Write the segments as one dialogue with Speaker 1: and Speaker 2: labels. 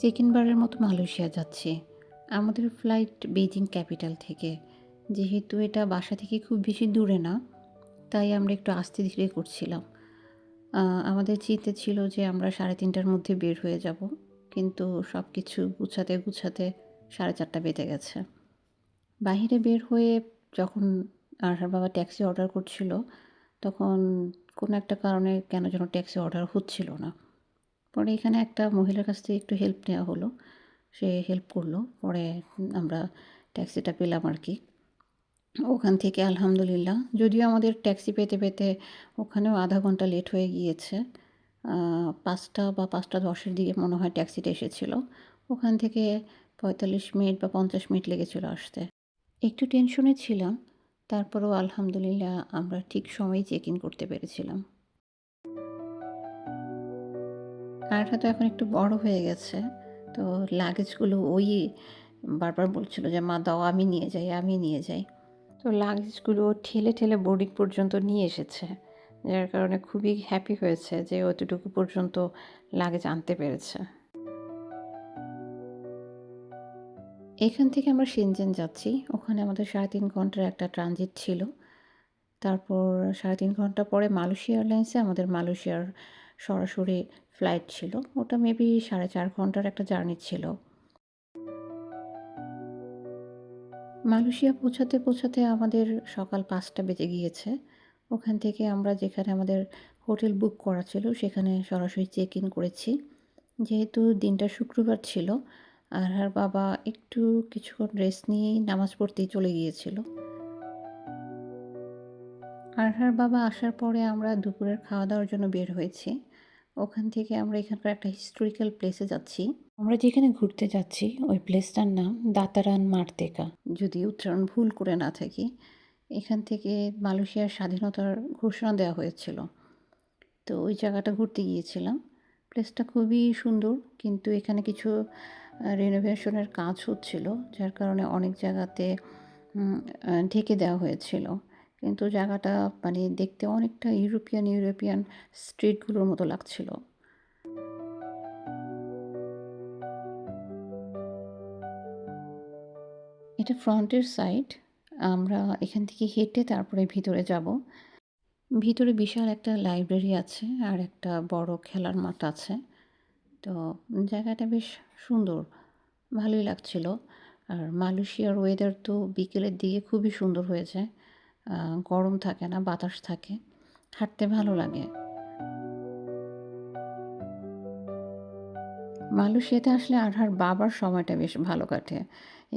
Speaker 1: Second বারের মতো Malaysia যাচ্ছি। আমাদের ফ্লাইট বেইজিং ক্যাপিটাল থেকে। যেহেতু এটা বাসা থেকে খুব বেশি দূরে না, তাই আমরা একটু আস্তে ধীরে করছিলাম। আমাদের চিন্তা ছিল যে আমরা সাড়ে তিনটার মধ্যে বের হয়ে যাব, কিন্তু সব কিছু গুছাতে গুছাতে সাড়ে চারটা বেজে গেছে। বাইরে বের হয়ে যখন আরহার বাবা ট্যাক্সি অর্ডার করছিল, তখন কোনো একটা কারণে কেন যেন ট্যাক্সি অর্ডার হচ্ছিল না। পরে এখানে একটা মহিলার কাছ থেকে একটু হেল্প নেওয়া হলো। সে হেল্প করল। পরে আমরা ট্যাক্সিটা পেলাম আর কি। ওখান থেকে আলহামদুলিল্লাহ। যদিও আমাদের ট্যাক্সি পেতে পেতে ওখানেও আধা ঘণ্টা লেট হয়ে গিয়েছে। পাঁচটা বা পাঁচটা দশের দিকে মনে হয় ট্যাক্সিটা এসেছিল। ওখান থেকে পঁয়তাল্লিশ মিনিট বা পঞ্চাশ মিনিট লেগেছিলো আসতে। একটু টেনশনে ছিলাম। তারপরেও আলহামদুলিল্লাহ আমরা ঠিক সময়ে চেক ইন করতে পেরেছিলাম। আরটা তো এখন একটু বড় হয়ে গেছে। তো লাগেজগুলো ওই বারবার বলছিল যে, মা, দাও, আমি নিয়ে যাই, আমি নিয়ে যাই। তো লাগেজগুলো ঠেলে ঠেলে বোর্ডিং পর্যন্ত নিয়ে এসেছে। যার কারণে খুবই হ্যাপি হয়েছে যে, অতটুকু পর্যন্ত লাগেজ আনতে পেরেছে। এখান থেকে আমরা সেনজেন যাচ্ছি। ওখানে আমাদের সাড়ে তিন ঘণ্টার একটা ট্রানজিট ছিল। তারপর সাড়ে তিন ঘণ্টা পরে মালয়েশিয়া এয়ারলাইন্সে আমাদের মালয়েশিয়ার সরাসরি ফ্লাইট ছিল। ওটা মেবি সাড়ে চার ঘণ্টার একটা জার্নি ছিল। মালয়েশিয়া পৌঁছাতে পৌঁছাতে আমাদের সকাল পাঁচটা বেজে গিয়েছে। ওখান থেকে আমরা যেখানে আমাদের হোটেল বুক করা ছিল, সেখানে সরাসরি চেক ইন করেছি। যেহেতু দিনটা শুক্রবার ছিল, আর আর বাবা একটু কিছুক্ষণ রেস্ট নিয়েই নামাজ পড়তেই চলে গিয়েছিল। আরহার বাবা আসার পরে আমরা দুপুরের খাওয়া দাওয়ার জন্য বের হয়েছি। ওখান থেকে আমরা এখানকার একটা হিস্টোরিক্যাল প্লেসে যাচ্ছি। আমরা যেখানে ঘুরতে যাচ্ছি ওই প্লেসটার নাম দাতারান মারতেকা। যদি উচ্চারণ ভুল করে না থাকি এখান থেকে মালয়েশিয়ার স্বাধীনতার ঘোষণা দেওয়া হয়েছিল। তো ওই জায়গাটা ঘুরতে গিয়েছিলাম। প্লেসটা খুবই সুন্দর কিন্তু এখানে কিছু রিনোভেশনের কাজ হচ্ছিল যার কারণে অনেক জায়গাতে ঢেকে দেওয়া হয়েছিল। কিন্তু জায়গাটা মানে দেখতে অনেকটা ইউরোপিয়ান ইউরোপিয়ান স্ট্রিটগুলোর মতো লাগছিল। এটা ফ্রন্টের সাইড। আমরা এখান থেকে হেঁটে তারপরে ভিতরে যাব। ভিতরে বিশাল একটা লাইব্রেরি আছে আর একটা বড় খেলার মাঠ আছে। তো জায়গাটা বেশ সুন্দর, ভালোই লাগছিল। আর মালয়েশিয়ার ওয়েদার তো বিকেলের দিকে খুবই সুন্দর হয়েছে। গরম থাকে না, বাতাস থাকে, হাঁটতে ভালো লাগে। মালয়েশিয়াতে আসলে আরহার বাবার সময়টা বেশ ভালো কাটে।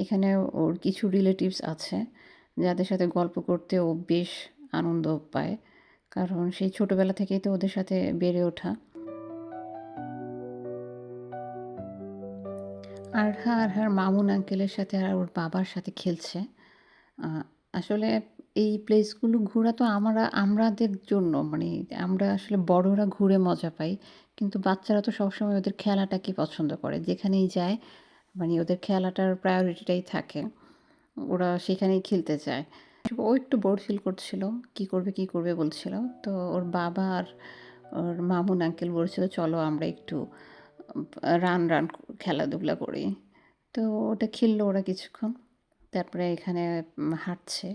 Speaker 1: এখানে ওর কিছু রিলেটিভস আছে, যাদের সাথে গল্প করতে ও বেশ আনন্দ পায়, কারণ সেই ছোটোবেলা থেকেই তো ওদের সাথে বেড়ে ওঠা। আরহা, আরহার মামুন আঙ্কেলের সাথে আর ওর বাবার সাথে খেলছে। আসলে এই প্লেসগুলো ঘোরা তো আমরা আমাদের জন্য মানে আমরা আসলে বড়রা ঘুরে মজা পাই। কিন্তু বাচ্চারা তো সবসময় ওদের খেলাটাকে পছন্দ করে। যেখানেই যায় মানে ওদের খেলাটার প্রায়োরিটিটাই থাকে। ওরা সেখানেই খেলতে চায় ও একটু বোর ফিল করছিল। কি করবে কি করবে বলছিল। তো ওর বাবা আর ওর মামুন আঙ্কেল বলছিল, চলো আমরা একটু রান রান খেলাধুলা করি। তো ওটা খেললো ওরা কিছুক্ষণ। তারপরে এখানে হাঁটছে।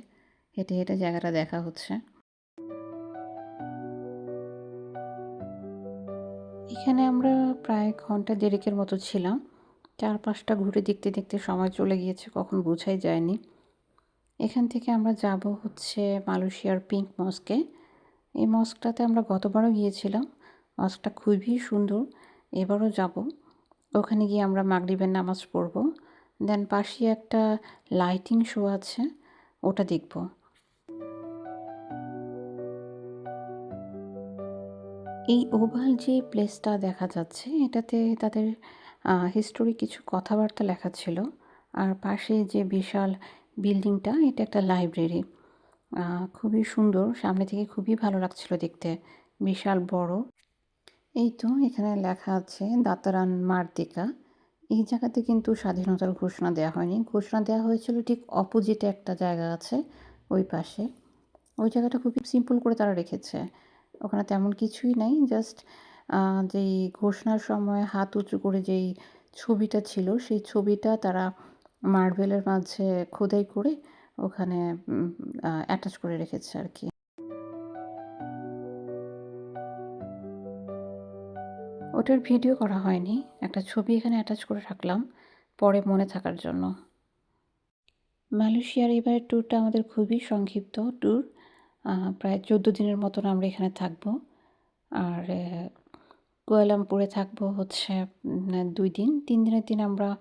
Speaker 1: হেঁটে হেঁটে জায়গাটা দেখা হচ্ছে। এখানে আমরা প্রায় ঘণ্টা দেড়েকের মতো ছিলাম। চারপাশটা ঘুরে দেখতে দেখতে সময় চলে গিয়েছে, কখন বোঝাই যায়নি। এখান থেকে আমরা যাব হচ্ছে মালয়েশিয়ার পিঙ্ক মস্কে। এই মস্কটাতে আমরা গতবারও গিয়েছিলাম। মস্কটা খুবই সুন্দর। এবারও যাব। ওখানে গিয়ে আমরা মাগরিবের নামাজ পড়ব। দেন পাশে একটা লাইটিং শো আছে, ওটা দেখব। এই ওভাল যে প্লেসটা দেখা যাচ্ছে, এটাতে তাদের হিস্টোরি কিছু কথাবার্তা লেখা ছিল। আর পাশে যে বিশাল বিল্ডিংটা, এটা একটা লাইব্রেরি খুবই সুন্দর, সামনে থেকে খুবই ভালো লাগছিল দেখতে। বিশাল বড়। এই তো এখানে লেখা আছে, দাতারান মার্দিকা। এই জায়গাতে কিন্তু স্বাধীনতার ঘোষণা দেওয়া হয়নি। ঘোষণা দেওয়া হয়েছিল ঠিক অপোজিটে একটা জায়গা আছে, ওই পাশে। ওই জায়গাটা খুবই সিম্পল করে তারা রেখেছে। ওখানে তেমন কিছুই নাই জাস্ট যেই ঘোষণার সময় হাত উঁচু করে যেই ছবিটা ছিল, সেই ছবিটা তারা মার্বেলের মাঝে খোদাই করে ওখানে অ্যাটাচ করে রেখেছে আর কি। ওটার ভিডিও করা হয়নি, একটা ছবি এখানে অ্যাটাচ করে রাখলাম, পরে মনে থাকার জন্য। মালয়েশিয়ার এবারের ট্যুরটা আমাদের খুবই সংক্ষিপ্ত ট্যুর প্রায় চোদ্দ দিনের মতন আমরা এখানে থাকব। আর কোয়ালামপুরে থাকব হচ্ছে দুই দিন। তিন দিনের দিন আমরা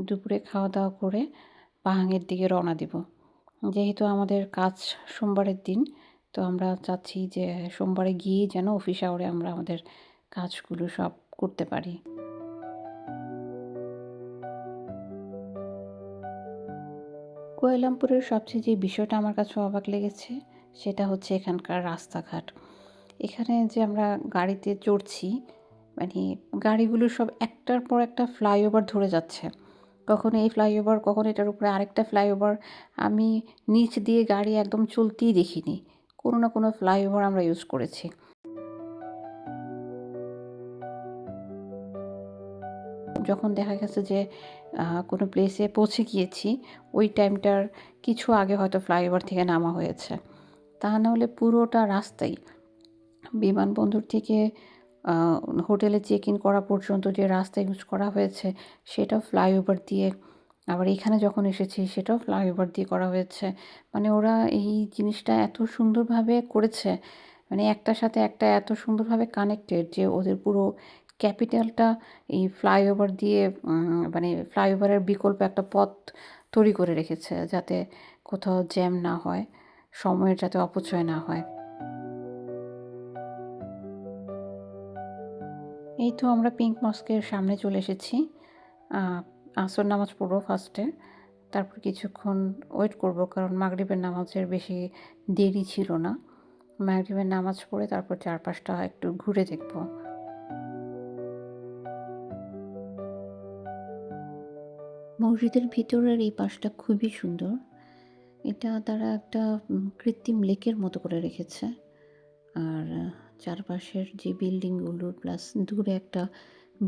Speaker 1: দুপুরে খাওয়া দাওয়া করে পাহাঙের দিকে রওনা দিব। যেহেতু আমাদের কাজ সোমবারের দিন, তো আমরা চাচ্ছি যে সোমবারে গিয়ে যেন অফিস আওয়ারে আমরা আমাদের কাজগুলো সব করতে পারি। কোয়ালামপুরের সবচেয়ে যে বিষয়টা আমার কাছে অবাক লেগেছে সেটা হচ্ছে এখানকার রাস্তাঘাট। এখানে যে আমরা গাড়িতে চড়ছি মানে গাড়িগুলো সব একটার পর একটা ফ্লাইওভার ধরে যাচ্ছে। কখনো এই ফ্লাইওভার, কখনো এটার উপরে আরেকটা ফ্লাইওভার। আমি নিচ দিয়ে গাড়ি একদম চলতেই দেখিনি। কোনো না কোনো ফ্লাইওভার আমরা ইউজ করেছি। যখন দেখা গেছে যে কোনো প্লেসে পৌঁছে গিয়েছি, ওই টাইমটার কিছু আগে হয়তো ফ্লাইওভার থেকে নামা হয়েছে। তা নাহলে পুরোটা রাস্তাই। বিমানবন্দর থেকে হোটেলে চেক ইন করা পর্যন্ত যে রাস্তা ইউজ করা হয়েছে সেটা ফ্লাইওভার দিয়ে। আবার এখানে যখন এসেছি, সেটাও ফ্লাইওভার দিয়ে করা হয়েছে। মানে ওরা এই জিনিসটা এত সুন্দরভাবে করেছে মানে একটার সাথে একটা এত সুন্দরভাবে কানেক্টেড যে ওদের পুরো ক্যাপিটালটা এই ফ্লাইওভার দিয়ে মানে ফ্লাইওভারের বিকল্প একটা পথ তৈরি করে রেখেছে, যাতে কোথাও জ্যাম না হয়। সময়ের যাতে অপচয় না হয়। এই তো আমরা পিঙ্ক মস্কের সামনে চলে এসেছি। আসর নামাজ পড়ব ফার্স্টে তারপর কিছুক্ষণ ওয়েট করব, কারণ মাগরিবের নামাজের বেশি দেরি ছিল না। মাগরিবের নামাজ পড়ে তারপর চারপাশটা একটু ঘুরে দেখব। মসজিদের ভিতরের এই পাশটা খুবই সুন্দর। এটা তারা একটা কৃত্রিম লেকের মতো করে রেখেছে। আর চারপাশের যে বিল্ডিংগুলো প্লাস দূরে একটা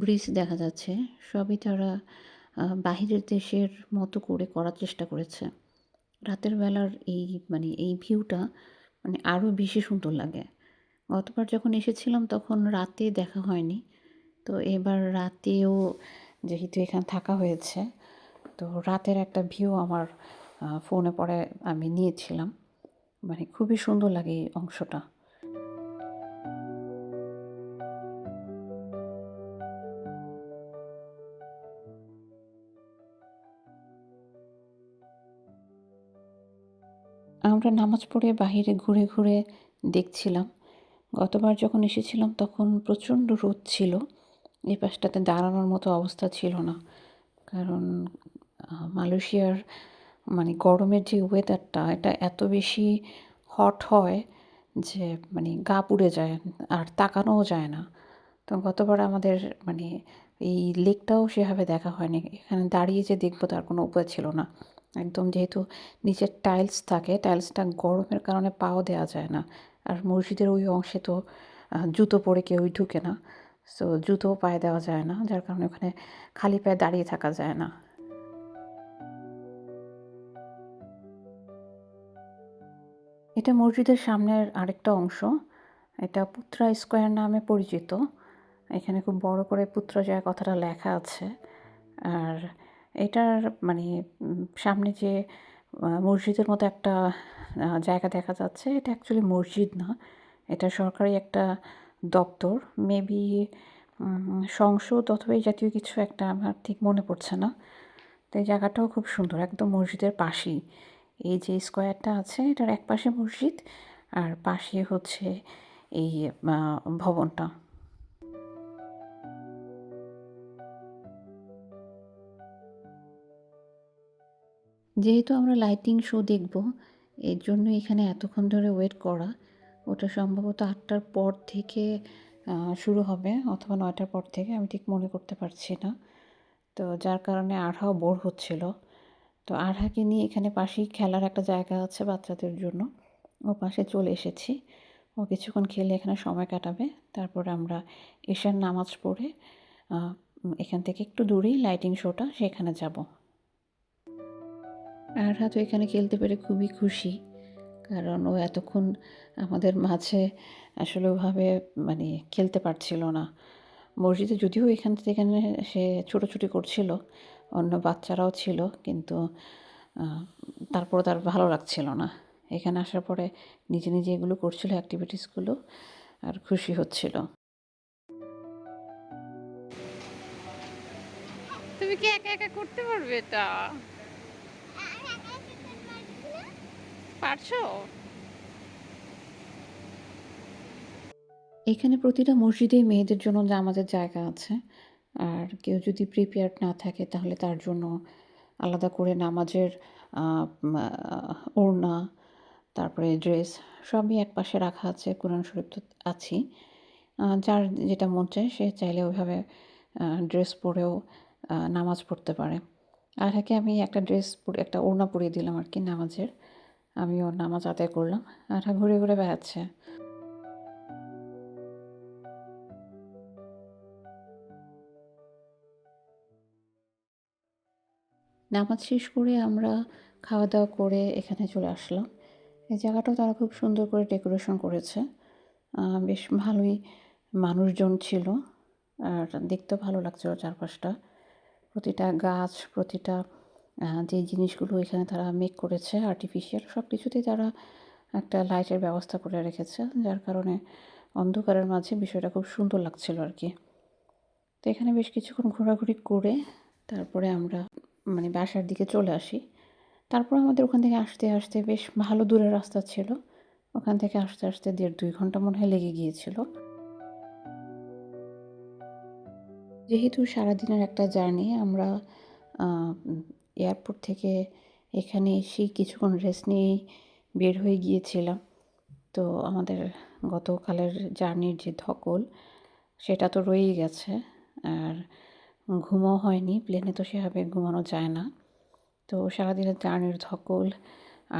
Speaker 1: ব্রিজ দেখা যাচ্ছে, সবই তারা বাহিরের দেশের মতো করে করার চেষ্টা করেছে। রাতের বেলার এই মানে এই ভিউটা মানে আরও বেশি সুন্দর লাগে। গতবার যখন এসেছিলাম তখন রাতে দেখা হয়নি। তো এবার রাতেও যেহেতু এখানে থাকা হয়েছে, তো রাতের একটা ভিউ আমার ফোনে পরে আমি নিয়েছিলাম। মানে খুবই সুন্দর লাগে এই অংশটা। আমরা নামাজ পড়ে বাহিরে ঘুরে ঘুরে দেখছিলাম। গতবার যখন এসেছিলাম তখন প্রচণ্ড রোদ ছিল। এই পাশটাতে দাঁড়ানোর মতো অবস্থা ছিল না। কারণ মালয়েশিয়ার মানে গরমের যে ওয়েদারটা এটা এত বেশি হট হয় যে মানে গা পুড়ে যায় আর তাকানোও যায় না। তো গতবার আমাদের মানে এই লেকটাও সেভাবে দেখা হয়নি। এখানে দাঁড়িয়ে যে দেখব তার কোনো উপায় ছিল না। একদম যেহেতু নিচের টাইলস থাকে টাইলসটা গরমের কারণে পাও দেওয়া যায় না। আর মসজিদের ওই অংশে তো জুতো পরে কেউই ঢুকে না। সো জুতোও পায়ে দেওয়া যায় না, যার কারণে ওখানে খালি পায়ে দাঁড়িয়ে থাকা যায় না। এটা মসজিদের সামনের আরেকটা অংশ। এটা পুত্রা স্কোয়ার নামে পরিচিত। এখানে খুব বড় করে পুত্র জয় কথাটা লেখা আছে। আর এটার মানে সামনে যে মসজিদের মতো একটা জায়গা দেখা যাচ্ছে, এটা অ্যাকচুয়ালি মসজিদ না। এটা সরকারি একটা দপ্তর। মেবি সংসদ অথবা এই জাতীয় কিছু একটা আমার ঠিক মনে পড়ছে না। তো এই জায়গাটাও খুব সুন্দর, একদম মসজিদের পাশেই। এই যে স্কোয়ারটা আছে, এটার এক পাশে মসজিদ আর পাশে হচ্ছে এই ভবনটা। যেহেতু আমরা লাইটিং শো দেখব, এর জন্য এখানে এতক্ষণ ধরে ওয়েট করা। ওটা সম্ভবত আটটার পর থেকে শুরু হবে, অথবা নয়টার পর থেকে, আমি ঠিক মনে করতে পারছি না। তো যার কারণে আরহাও বোর হচ্ছিল। তো আরহাকে নিয়ে এখানে পাশেই খেলার একটা জায়গা আছে বাচ্চাদের জন্য। ও পাশে চলে এসেছি। ও কিছুক্ষণ খেলে এখানে সময় কাটাবে। তারপর আমরা এশার নামাজ পড়ে এখান থেকে একটু দূরেই লাইটিং শোটা সেখানে যাব। আর তো এখানে খেলতে পেরে খুবই খুশি। কারণ ও এতক্ষণ আমাদের মাঝে আসলে ওভাবে মানে খেলতে পারছিল না। মসজিদে যদিও এখান থেকে এখানে সে ছোটোছুটি করছিল অন্য বাচ্চারাও ছিল কিন্তু তারপরে তার ভালো লাগছিল না। এখানে আসার পরে নিজে নিজে এগুলো করছিল অ্যাক্টিভিটিসগুলো আর খুশি হচ্ছিল।
Speaker 2: তুমি কি একা একা করতে পারবে এটা? পারছ?
Speaker 1: এখানে প্রতিটা মসজিদেই মেয়েদের জন্য নামাজের জায়গা আছে। আর কেউ যদি প্রিপেয়ার্ড না থাকে তাহলে তার জন্য আলাদা করে নামাজের ওড়না তারপরে ড্রেস সবই এক পাশে রাখা আছে কোরআন শরীফ তো আহ, যার যেটা মন চায় সে চাইলে ওইভাবে ড্রেস পরেও নামাজ পড়তে পারে। আর একে আমি একটা ড্রেস পরে একটা ওড়না পরিয়ে দিলাম আর কি নামাজের। আমিও নামাজ আদায় করলাম আর ঘুরে ঘুরে বেড়াচ্ছে। নামাজ শেষ করে আমরা খাওয়া দাওয়া করে এখানে চলে আসলাম। এই জায়গাটাও তারা খুব সুন্দর করে ডেকোরেশন করেছে। বেশ ভালোই মানুষজন ছিল আর দেখতেও ভালো লাগছিল চারপাশটা। প্রতিটা গাছ, প্রতিটা যে জিনিসগুলো এখানে তারা মেক করেছে আর্টিফিশিয়াল সব কিছুতেই তারা একটা লাইটের ব্যবস্থা করে রেখেছে, যার কারণে অন্ধকারের মাঝে বিষয়টা খুব সুন্দর লাগছিল আর কি। তো এখানে বেশ কিছুক্ষণ ঘোরাঘুরি করে তারপরে আমরা মানে বাসার দিকে চলে আসি। তারপর আমাদের ওখান থেকে আসতে আসতে বেশ ভালো দূরের রাস্তা ছিল। ওখান থেকে আসতে আসতে দেড় দুই ঘণ্টা মনে হয় লেগে গিয়েছিল। যেহেতু সারাদিনের একটা জার্নি, আমরা এয়ারপোর্ট থেকে এখানে এসেই কিছুক্ষণ রেস্ট নিয়েই বের হয়ে গিয়েছিলাম। তো আমাদের গতকালের জার্নির যে ধকল, সেটা তো রয়েই গেছে। আর ঘুমও হয়নি প্লেনে তো সেভাবে ঘুমানো যায় না। তো সারাদিনের জার্নির ধকল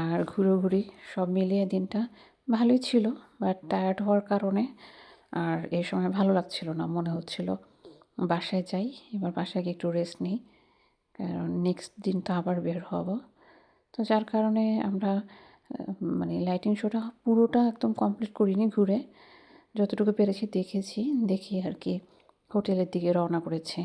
Speaker 1: আর ঘুরোঘুরি সব মিলিয়ে দিনটা ভালোই ছিল বাট টায়ার্ড হওয়ার কারণে আর এই সময় ভালো লাগছিল না, মনে হচ্ছিল। বাসায় যাই, এবার বাসায় গিয়ে একটু রেস্ট নিই, কারণ নেক্সট দিন তো আবার বের হব। তো যার কারণে আমরা মানে লাইটিং শোটা পুরোটা একদম কমপ্লিট করিনি ঘুরে। যতটুকু পেরেছি দেখেছি, দেখি আর কি হোটেলের দিকে রওনা করেছি।